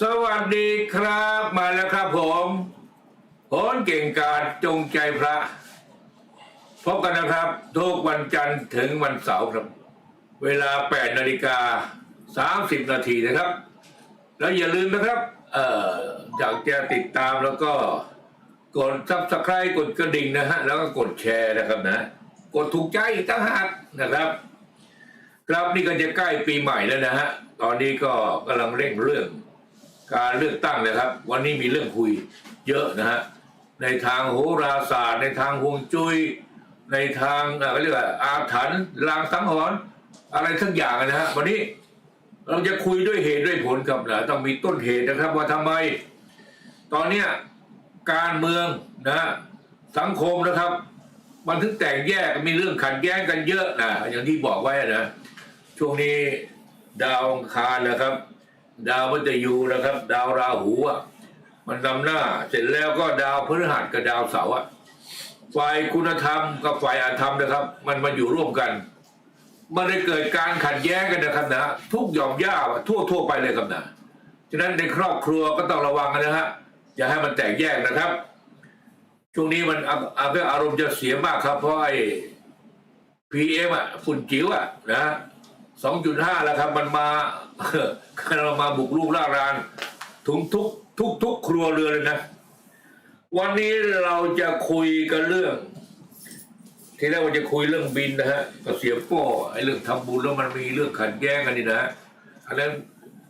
สวัสดีครับมาแล้วครับผมโหนเก่งกาจจงใจพระพบกันนะครับ ทุกวันจันทร์ถึงวันเสาร์ครับ เวลา 8 นาฬิกา 30 นาทีนะครับ แล้วอย่าลืมนะครับ เอ่ออยากจะติดตามแล้วก็กดซับสไครต์กดกระดิ่งนะฮะ แล้วก็กดแชร์นะครับนะ กดถูกใจอีกต่างหากนะครับ ครับนี่ก็จะใกล้ปีใหม่แล้วนะฮะ ตอนนี้ก็กำลังเร่งเรื่อง การเลือกตั้งนะครับ วันนี้มีเรื่องคุยเยอะนะฮะในทางโหราศาสตร์ ในทางฮวงจุ้ยในทางอ่อเขาเรียกว่าอาถรรพ์ลางสังหรณ์อะไรทั้งอย่างนะฮะวันนี้เราจะคุยด้วยเหตุด้วยผลครับนะต้องมีต้นเหตุนะครับว่าทำไม ตอนเนี้ยการเมืองนะสังคมนะครับ มันถึงแตกแยกมีเรื่องขัดแย้งกันเยอะนะอย่างที่บอกไว้นะช่วงนี้ดาวองคารนะครับ ดาวมัตยูนะครับ ดาวราหูอะมันนำหน้า เสร็จแล้วก็ดาวพฤหัสกับดาวเสาร์อะฝ่ายคุณธรรมกับฝ่ายอาธรรมนะครับ มันมาอยู่ร่วมกัน มันได้เกิดการขัดแย้งกันนะครับนะทุกหย่อมย่าทั่วทั่วไปเลยครับนะฉะนั้นในครอบครัวก็ต้องระวังกันนะฮะอย่าให้มันแตกแยกนะครับ ช่วงนี้มันอาอาอารมณ์จะเสียมากครับ เพราะไอ้พีเอ็มอะฝุ่นจิ๋วอะนะ สองจุดห้าแล้วครับมันมาเรามาบุกลูกล่ารานทุกทุกทุกทุกครัวเรือนเลยนะ วันนี้เราจะคุยกันเรื่อง ที่แรกว่าจะคุยเรื่องบินนะฮะกับเสียป้ไอ้เรื่องทำบุญแล้วมันมีเรื่องขัดแย้งกันนี่นะฮะอันนั้น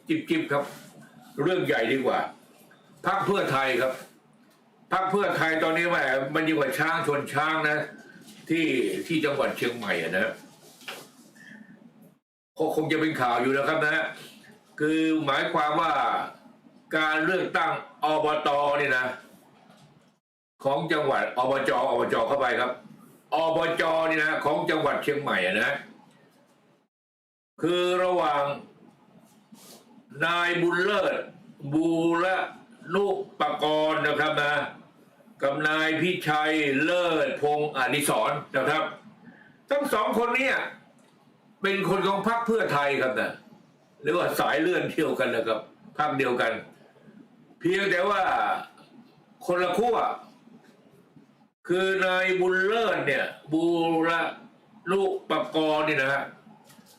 จิบจิบครับ เรื่องใหญ่ดีกว่าพักเพื่อไทยครับพักเพื่อไทยตอนนี้แหมมันยิ่งกว่าช้างชนช้างนะ ที่ที่จังหวัดเชียงใหม่อะนะ ก็คงจะเป็นข่าวอยู่นะครับนะฮะคือหมายความว่าการเลือกตั้งอบตเนี่ยนะ ของจังหวัดอบจอบจเข้าไปครับอบจนี่นะของจังหวัดเชียงใหม่อะนะคือระหว่างนายบุญเลิศบูระนุปกรณ์นะครับนะกับนายพิชัยเลิศพงศ์อดิศรนะครับ ทั้งสองคนเนี่ย เป็นคนของพรรคเพื่อไทยครับนะหรือว่าสายเลื่อนเดียวกันนะครับพรรคเดียวกัน เพียงแต่ว่าคนละขั้วคือนายบุญเลิศเนี่ย บูระลูกปกรณ์นี่นะฮะ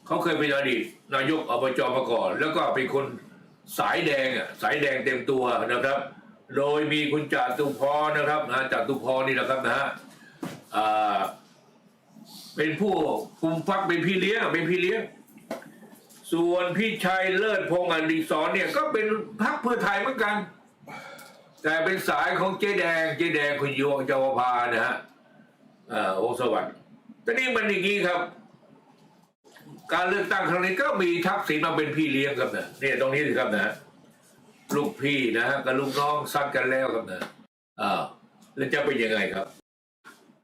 เขาเคยเป็นอดีตนายกอบจมาก่อน แล้วก็เป็นคนสายแดงอะสายแดงเต็มตัวนะครับ โดยมีคุณจตุพรนะครับนะจตุพรนี่นะครับนะฮะอ่า เป็นผู้คุมพักเป็นพี่เลี้ยงเป็นพี่เลี้ยง ส่วนพี่ชัยเลิศพงศ์อดีศรเนี่ยก็เป็นพักเพื่อไทยเหมือนกัน แต่เป็นสายของเจ๊แดงเจ๊แดงคุณยวงเจ้าพานะฮะอ่อวงศ์สวัสดิ์แต่นี่มันอย่างนี้ครับ การเลือกตั้งครั้งนี้ก็มีทักษิณมาเป็นพี่เลี้ยงครับนะเนี่ยตรงนี้สิครับนะลูกพี่นะฮะกับลูกน้องซัดกันแล้วครับนะอ้าแล้วจะเป็นยังไงครับ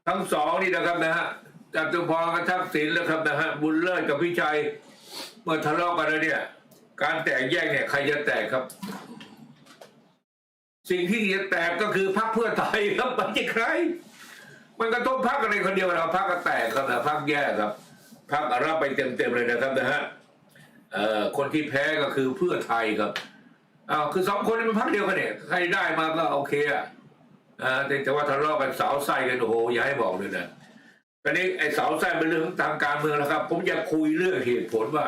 ทั้งสองนี่นะครับนะฮะ จตุพรกับทักษิณแล้วครับนะฮะบุญเลิศกับพี่ชัยเมื่อทะเลาะกันแล้วเนี่ย การแตกแยกเนี่ยใครจะแตกครับ สิ่งที่จะแตกก็คือพรรคเพื่อไทยครับมันจะใคร มันกระทบพรรคอะไรคนเดียวเราพรรคก็แตกครับนะพรรคแยกครับพรรครับไปเต็มๆเลยนะครับนะฮะเอ่อคนที่แพ้ก็คือเพื่อไทยครับอ้าวคือสองคนนี้เป็นพรรคเดียวกันเนี่ยใครได้มาก็โอเคอะอ่าแต่ว่าทะเลาะกันสาวไส้กันโอ้โหอย่าให้บอกเลยนะ ตอนนี้ไอ้สาวไส้เป็นเรื่องทางการเมืองแล้วครับ ผมอยากคุยเรื่องเหตุผลว่า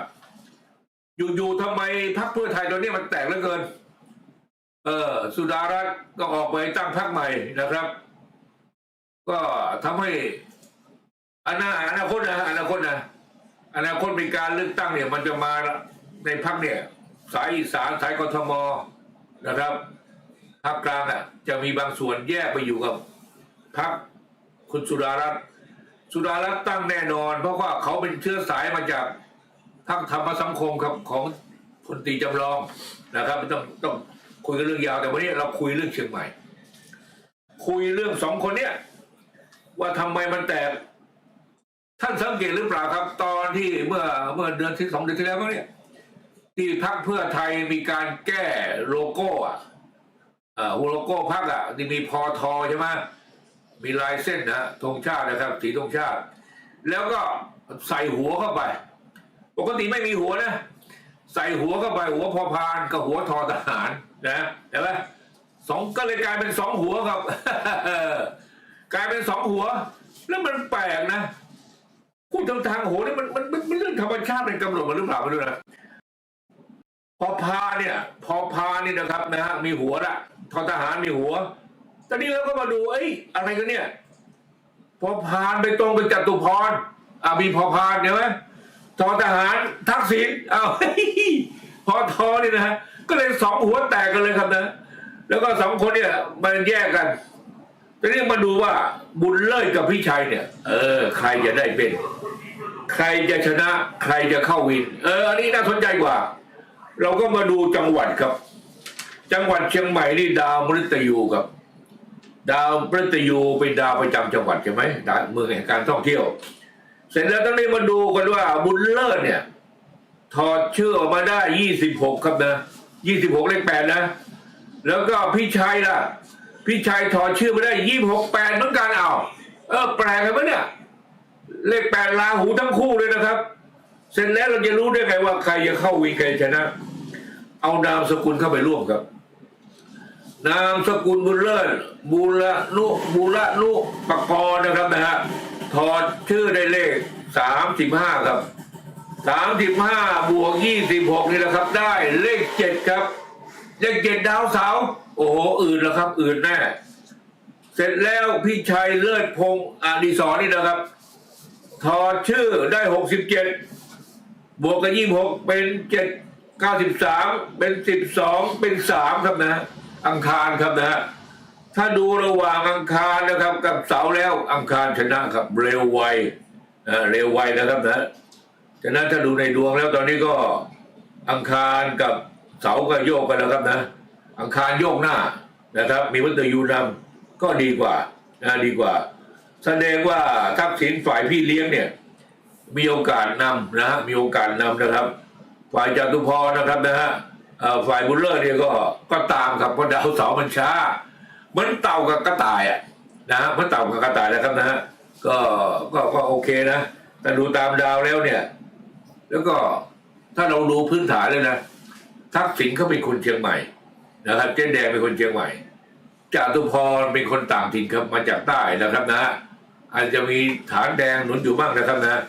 อยู่ๆทำไมพรรคเพื่อไทยตอนนี้มันแตกเหลือเกิน เออ สุดารัตน์ก็ออกไปตั้งพรรคใหม่นะครับ ก็ทำให้อนาอนาคตนะอนาคตนะอนาคตเป็นการเลือกตั้งเนี่ย มันจะมาในพรรคเนี่ย สายอีสานสายกทมนะครับภาคกลางอะ จะมีบางส่วนแยกไปอยู่กับพรรคคุณสุดารัตน์ สุดารัตน์ตั้งแน่นอน เพราะว่าเขาเป็นเชื้อสายมาจากพรรคธรรมสังคมครับของพลตีจำลองนะครับต้องต้องคุยกันเรื่องยาวแต่วันนี้เราคุยเรื่องเชียงใหม่ คุยเรื่องสองคนเนี้ยว่าทำไมมันแตกท่านสังเกตหรือเปล่าครับ ตอนที่เมื่อเมื่อเดือนที่สองเดือนที่แล้วเนี่ยที่พรรคเพื่อไทยมีการแก้โลโก้อะเอ่อโลโก้พักอะที่มีพอทอใช่ไหม มีลายเส้นนะธงชาตินะครับสีธงชาติ แล้วก็ใส่หัวเข้าไป ปกติไม่มีหัวนะ ใส่หัวเข้าไปหัวพอพานกับหัวทอทหารนะเห็นไหมสองก็เลยกลายเป็นสองหัวครับ กลายเป็นสองหัว แล้วมันแปลกนะพูดทางทางโหนี่มันมันมันมันเรื่องธรรมชาติเป็นกำหนดมาหรือเปล่าไม่รู้นะพอพาเนี่ย พอพานี่นะครับนะฮะมีหัวละทอทหารมีหัว ตอนนี้เราก็มาดู เอ้ย อะไรกันเนี่ย พอพานไปตรงเป็นจตุพรอ่ามีพอพานเห็นไหมทอทหารทักษิณอ้าวพอทอนี่นะฮะก็เลยสองหัวแตกกันเลยครับนะ แล้วก็สองคนเนี่ยมันแยกกันทีนี้มาดูว่าบุญเลิศกับพี่ชัยเนี่ย เออ ใครจะได้เป็น ใครจะชนะ ใครจะเข้าวิน เออ อันนี้น่าสนใจกว่า เราก็มาดูจังหวัดครับ จังหวัดเชียงใหม่นี่ดาวมฤตยูครับ ดาวมฤตยูเป็นดาวประจำจังหวัดใช่ไหมดาวเมืองแห่งการท่องเที่ยว เสร็จแล้วต้องนี้มาดูกันว่าบุญเลิศเนี่ย ถอดชื่อออกมาได้ยี่สิบหกครับนะยี่สิบหกเลขแปดนะ แล้วก็พี่ชัยล่ะ พี่ชัยถอดชื่อมาได้ยี่หกแปดเหมือนกันเอาเออแปลกกันปะเนี่ย เลขแปดลาหูทั้งคู่เลยนะครับ เสร็จแล้วเราจะรู้ได้ไงว่าใครจะเข้าวินใครชนะ เอานามสกุลเข้าไปร่วมครับ นามสกุลบุญเลิศบุระนุบุระนุปกรณ์นะครับนะฮะถอดชื่อได้เลขสามสิบห้าครับสามสิบห้าบวกยี่สิบหกนี่แหละครับ ได้เลขเจ็ดครับ เลขเจ็ดดาวเสาโอ้โหอื่นแล้วครับ อื่นแน่เสร็จแล้วพี่ชัยเลิศพงศ์อดิศรนี่นะครับ ถอดชื่อได้หกสิบเจ็ดบวกกับยี่หกเป็นเจ็ดเก้าสิบสามเป็นสิบสองเป็นสามครับนะ อังคารครับนะถ้าดูระหว่างอังคารนะครับกับเสาแล้วอังคารชนะครับ เร็วไวอ่าเร็วไวนะครับนะฉะนั้นถ้าดูในดวงแล้วตอนนี้ก็อังคารกับเสาก็โยกกันแล้วครับนะ อังคารโยกหน้านะครับ มีวัตถุยูนำก็ดีกว่านะดีกว่า แสดงว่าทักษิณฝ่ายพี่เลี้ยงเนี่ย มีโอกาสนำนะฮะมีโอกาสนำนะครับ ฝ่ายจตุพรนะครับนะฮะ ฝ่ายบุญเลิศเนี่ยก็ก็ตามครับเพราะดาวเสาร์มันช้าเหมือนเต่ากับกระต่ายอะนะฮะเหมือนเต่ากับกระต่ายนะครับนะฮะก็ก็ก็โอเคนะ แต่ดูตามดาวแล้วเนี่ย แล้วก็ถ้าเราดูพื้นฐานเลยนะทักษิณเขาเป็นคนเชียงใหม่นะครับเจ๊แดงเป็นคนเชียงใหม่จตุพรเป็นคนต่างถิ่นครับมาจากใต้นะครับนะอาจจะมีฐานแดงหนุนอยู่บ้างนะครับนะ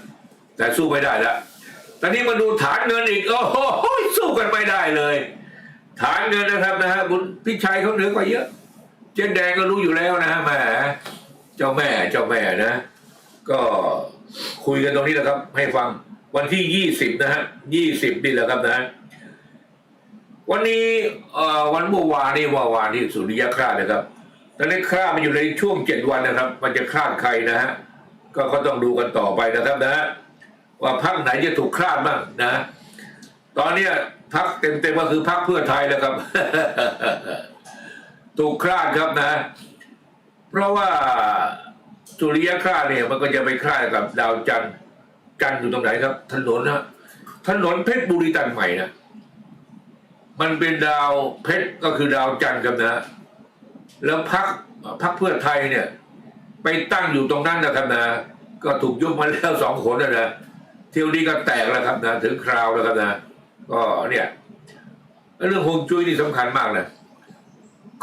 แต่สู้ไม่ได้ละ ตอนนี้มาดูฐานเงินอีก โอ้โหสู้กันไม่ได้เลย ฐานเงินนะครับนะฮะบุญพี่ชัยเขาเหนือกว่าเยอะ เจ๊แดงก็รู้อยู่แล้วนะฮะแหมเจ้าแม่เจ้าแม่นะ ก็คุยกันตรงนี้แหละครับ ให้ฟังวันที่ยี่สิบนะฮะยี่สิบนี่แหละครับนะวันนี้เอ่อวันเมื่อวานนี่เมื่อวานที่สุริยคราสนะครับตอนนี้คราสมันอยู่ในช่วงเจ็ดวันนะครับ มันจะคราดใครนะฮะก็ก็ต้องดูกันต่อไปนะครับนะฮะ ว่าพักไหนจะถูกคราดบ้างนะ ตอนเนี้ยพักเต็มๆก็คือพักเพื่อไทยแล้วครับ ถูกคราดครับนะ เพราะว่าสุริยคราสเนี่ย มันก็จะไปคราดกับดาวจันทร์จันทร์อยู่ตรงไหนครับ ถนนนะถนนเพชรบุรีตันใหม่นะมันเป็นดาวเพชรก็คือดาวจันทร์ครับนะ แล้วพักพักเพื่อไทยเนี่ย ไปตั้งอยู่ตรงนั้นนะครับนะ ก็ถูกยุบมาแล้วสองคนนะนะ เที่ยวนี้ก็แตกแล้วครับนะถึงคราวแล้วครับนะก็เนี่ยเรื่องฮวงจุ้ยนี่สำคัญมากนะ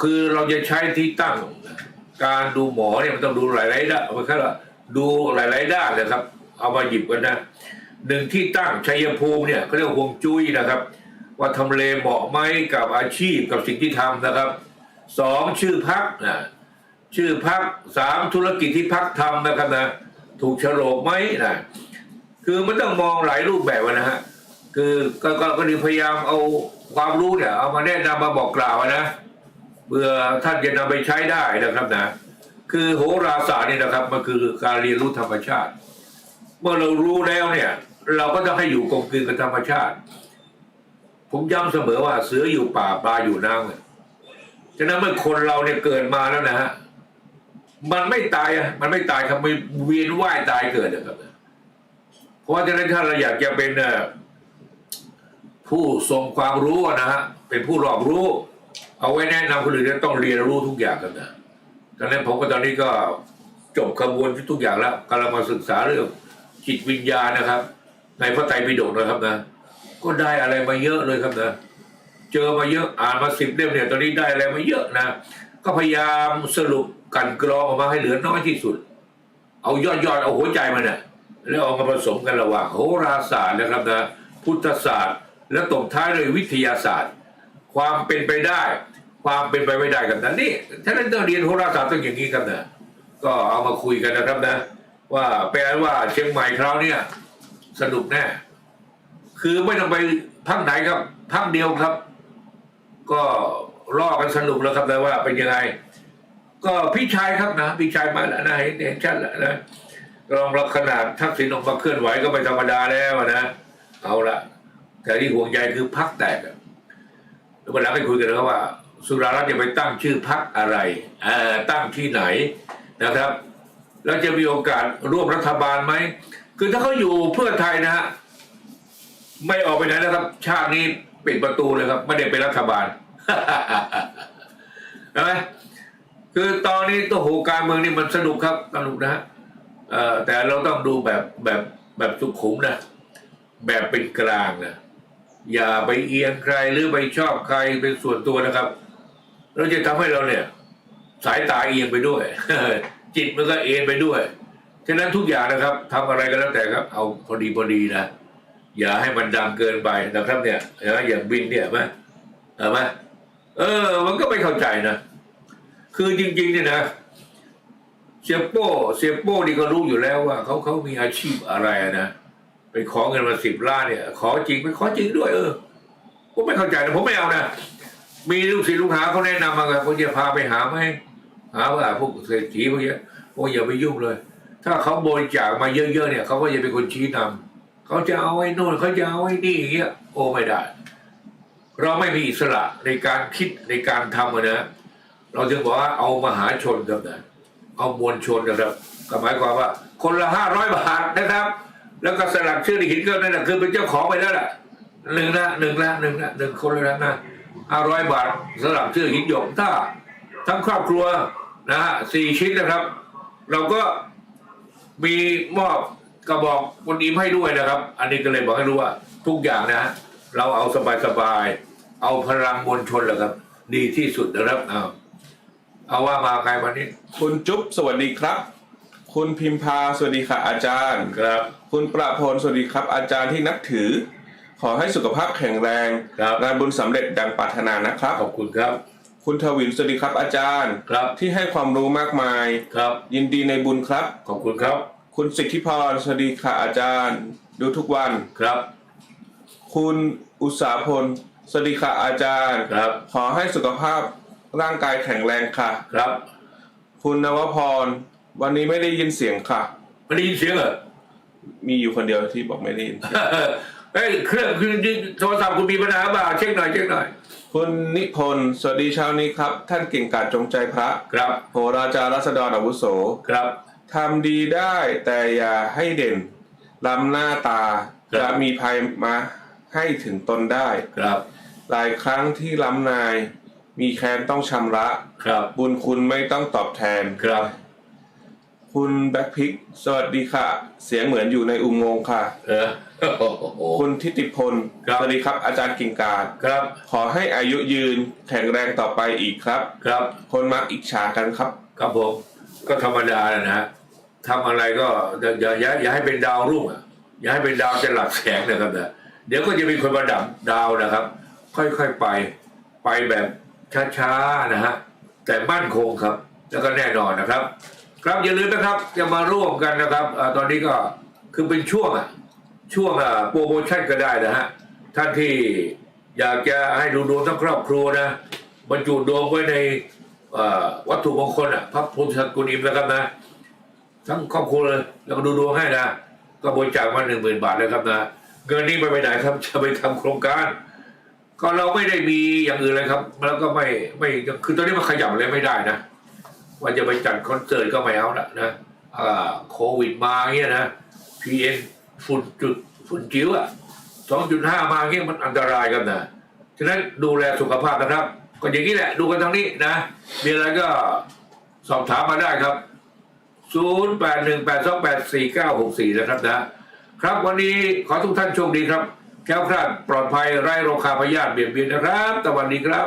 คือเราจะใช้ที่ตั้งการดูหมอเนี่ยมันต้องดูหลายๆด้านมันแค่ว่าดูหลายๆด้านนะครับ เอามาหยิบกันนะหนึ่งที่ตั้งชัยภูมิเนี่ยเขาเรียกว่าฮวงจุ้ยนะครับ ว่าทำเลเหมาะไหมกับอาชีพกับสิ่งที่ทำนะครับสองชื่อพักนะชื่อพักสามธุรกิจที่พักทำนะครับนะถูกโฉลกไหมนะ คือมันต้องมองหลายรูปแบบนะฮะคือก็ก็ก็พยายามเอาความรู้เนี่ย เอามาแนะนำมาบอกกล่าวนะเพื่อท่านจะนำไปใช้ได้นะครับนะ คือโหราศาสตร์นี่นะครับมันคือการเรียนรู้ธรรมชาติ เมื่อเรารู้แล้วเนี่ย เราก็ต้องให้อยู่กลมกลืนกับธรรมชาติ ผมย้ำเสมอว่าเสืออยู่ป่าปลาอยู่น้ำเนี่ยฉะนั้นเมื่อคนเราเนี่ยเกิดมาแล้วนะฮะมันไม่ตายอะมันไม่ตายครับไม่เวียนว่ายตายเกิดนะครับ เพราะฉะนั้นถ้าเราอยากจะเป็นผู้ทรงความรู้นะฮะเป็นผู้รอบรู้ เอาไว้แนะนำคนอื่นต้องเรียนรู้ทุกอย่างกันนะดังนั้นผมก็ตอนนี้ก็จบกระบวนทุกอย่างแล้วกำลังมาศึกษาเรื่องจิตวิญญาณนะครับ ในพระไตรปิฎกนะครับนะก็ได้อะไรมาเยอะเลยครับนะเจอมาเยอะอ่านมาสิบเล่มเนี่ยตอนนี้ได้อะไรมาเยอะนะก็พยายามสรุปกันกรองออกมาให้เหลือน้อยที่สุด เอายอดยอดๆเอาหัวใจมันเนี่ย แล้วเอามาผสมกันระหว่างโหราศาสตร์นะครับนะพุทธศาสตร์ และตบท้ายด้วยวิทยาศาสตร์ ความเป็นไปได้ ความเป็นไปไม่ได้กันนะนี่ฉะนั้นต้องเรียนโหราศาสตร์ต้องอย่างนี้ครับนะก็เอามาคุยกันนะครับนะ ว่าแปลว่าเชียงใหม่คราวเนี้ยสนุกแน่คือไม่ต้องไปพักไหนครับพักเดียวครับ ก็ล่อกันสนุกแล้วครับแต่ว่าเป็นยังไง ก็พี่ชายครับนะพี่ชายมาแล้วนะเห็นเห็นชัดแล้วนะ รองรับขนาดทักษิณออกมาเคลื่อนไหวก็ไม่ธรรมดาแล้วนะเอาละแต่ที่ห่วงใยคือพักแตกแล้ววันหลังไปคุยกันนะครับว่า สุรารัตน์จะไปตั้งชื่อพักอะไรตั้งที่ไหนนะครับ แล้วจะมีโอกาสร่วมรัฐบาลไหมคือถ้าเขาอยู่เพื่อไทยนะฮะไม่ออกไปไหนนะครับ ชาตินี้ปิดประตูเลยครับไม่ได้เป็นรัฐบาลเห็นไหมคือตอนนี้ตัวโหการเมืองนี่มันสนุกครับสนุกนะฮะ เอ่อแต่เราต้องดูแบบแบบแบบสุขุมนะแบบเป็นกลางนะอย่าไปเอียงใครหรือไปชอบใครเป็นส่วนตัวนะครับ เราจะทำให้เราเนี่ย สายตาเอียงไปด้วย จิตมันก็เอ็นไปด้วยฉะนั้นทุกอย่างนะครับทำอะไรก็แล้วแต่ครับ เอาพอดีพอดีนะอย่าให้มันดังเกินไปนะครับเนี่ยนไหมอย่างบินเนี่ยไหมเห็นไหมเออ มันก็ไม่เข้าใจนะคือจริงๆเนี่ยนะ เสียโป้เสียโป้นี่ก็รู้อยู่แล้วว่าเขาเขามีอาชีพอะไรนะไปขอเงินมาสิบล้านเนี่ย ขอจริงไปขอจริงด้วย เออผมไม่เข้าใจนะผมไม่เอานะมีลูกศิษย์ลูกหาเขาแนะนำมาไงผมจะพาไปหาไหมหาว่าพวกเศรษฐีพวกเนี้ยพวกอย่าไปยุ่งเลย ถ้าเขาบริจาคมาเยอะๆเนี่ยเขาก็จะเป็นคนชี้นำเขาจะเอาไอ้โน่นเขาจะเอาไอ้นี่อย่างเงี้ยโอ้ไม่ได้ เราไม่มีอิสระในการคิดในการทำนะเราจึงบอกว่าเอามหาชนครับนะ เอามวลชนนะครับก็หมายความว่า คนละห้าร้อยบาทนะครับ แล้วก็สลักชื่อในหินก็นั่นแหละคือเป็นเจ้าของไปแล้วล่ะหนึ่งละหนึ่งละหนึ่งละหนึ่งคนลยนะห้าร้อยบาทสลักชื่อหินหยกถ้า ทั้งครอบครัวนะฮะสี่ชิ้นนะครับ เราก็มีมอบกระบอกคนอิมให้ด้วยนะครับ อันนี้ก็เลยบอกให้รู้ว่า ทุกอย่างนะ เราเอาสบายๆเอาพลังมวลชนแหละครับ ดีที่สุดนะครับเอา เอาว่ามาใครวันนี้ คุณจุ๊บสวัสดีครับ คุณพิมพาสวัสดีค่ะอาจารย์ครับ คุณประพลสวัสดีครับ อาจารย์ที่นับถือ ขอให้สุขภาพแข็งแรงครับ งานบุญสำเร็จดังปรารถนานะครับ ขอบคุณครับ คุณทวินสวัสดีครับอาจารย์ครับ ที่ให้ความรู้มากมาย ครับ ยินดีในบุญครับ ขอบคุณครับ คุณสิทธิพรสวัสดีค่ะอาจารย์ ดูทุกวัน ครับ คุณอุตสาพลสวัสดีค่ะอาจารย์ ครับ ขอให้สุขภาพ ร่างกายแข็งแรงค่ะ ครับ คุณนวพร วันนี้ไม่ได้ยินเสียงค่ะ ไม่ได้ยินเสียงเหรอ มีอยู่คนเดียวที่บอกไม่ได้ยินเสียงเฮ้ยเครื่องคือโทรศัพท์คุณมีปัญหาเปล่าเช็คหน่อยเช็คหน่อย คุณนิพนธ์สวัสดีเช้านี้ครับ ท่านเก่งกาจจงใจพระ ครับโหราจารย์รัศดรอาวุโสครับทำดีได้แต่อย่าให้เด่นล้ำหน้าตาครับ จะมีภัยมาให้ถึงตนได้ ครับ หลายครั้งที่ล้ำนาย มีแค้นต้องชำระ ครับ บุญคุณไม่ต้องตอบแทน ครับ คุณแบ็คพิก สวัสดีค่ะ เสียงเหมือนอยู่ในอุโมงค์ค่ะ เออโอ้โห คุณทิติพล ครับ สวัสดีครับ อาจารย์กิ่งกาจครับ ขอให้อายุยืนแข็งแรงต่อไปอีกครับ ครับ คนมักอิจฉากันครับ ครับผมก็ธรรมดานะฮะทำอะไรก็อย่าอย่าอย่าให้เป็นดาวรุ่งอะอย่าให้เป็นดาวจะหลับแสงนะครับนะเดี๋ยวก็จะมีคนมาดับดาวนะครับ ค่อยๆไป ไปแบบ ช้าๆนะฮะแต่มั่นคงครับ แล้วก็แน่นอนนะครับ ครับอย่าลืมนะครับจะมาร่วมกันนะครับอตอนนี้ก็คือเป็นช่วงอะช่วงอะโปรโมชั่นก็ได้นะฮะท่านที่อยากจะให้ดูดวงทั้งครอบครัวนะบรรจุดวงไว้ในวัตถุมงคลอะพระพุทธกุลอิมนะครับนะทั้งครอบครัวเลยแล้วก็ดูดวงให้นะก็บริจาคมาหนึ่งหมื่นบาทเลยครับนะเงินนี้ไปไปไหนครับจะไปทำโครงการ ก็เราไม่ได้มีอย่างอื่นเลยครับ แล้วก็ไม่ไม่คือตอนนี้มันขยับอะไรไม่ได้นะว่าจะไปจัดคอนเสิร์ตก็ไม่เอาละนะอ่าโควิดมาเงี้ยนะพีเอ็นฝุ่นจุดฝุ่นจิ๋วอะสองจุดห้ามาเงี้ยมันอันตรายกันนะฉะนั้นดูแลสุขภาพนะครับ ก็อย่างนี้แหละดูกันทางนี้นะ มีอะไรก็สอบถามมาได้ครับ 0 8 1 8 2 8 4 9 6 4 นะครับนะ ครับวันนี้ขอทุกท่านโชคดีครับ แค้วคลาดปลอดภัยไร้โรคาพยาธิเบียดเบียนนะครับสวัสดีครับ